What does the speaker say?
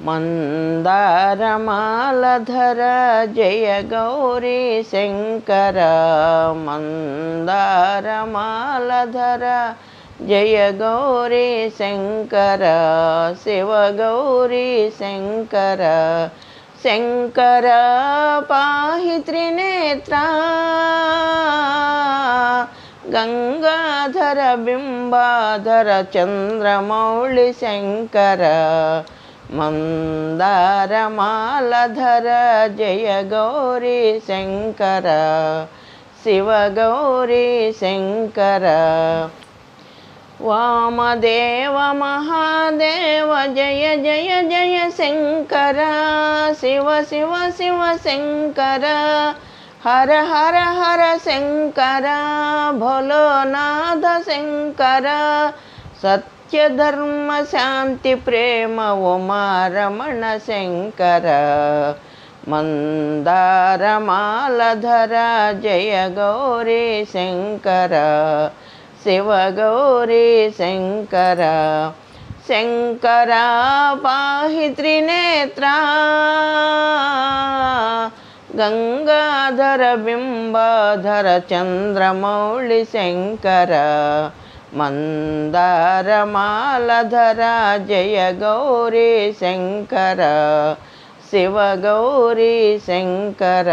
మందారమాలధర జయ గౌరీ శంకర మందారమాలధర జయ గౌరీ శంకర శివ గౌరీ శంకర శంకర పాహి త్రినేత్ర గంగాధర బింబాధర చంద్రమౌళి శంకర మందారమాలధర జయ గౌరీ శంకర శివగౌరీ శంకర. వామదేవ మహాదేవ జయ జయ జయ శంకర శివ శివ శివ శంకర. హర హర హర శంకర భోలోనాథ శంకర సత్యధర్మ శాంతి ప్రేమ ఉమారమణ శంకర మందారమాలధర జయ గౌరీ శంకర శివగౌరీ శంకర శంకర పాహి త్రినేత్ర గంగాధర బింబాధర చంద్రమౌళి శంకర మందారమాలధర జయ గౌరీ శంకర శివ గౌరీ శంకర.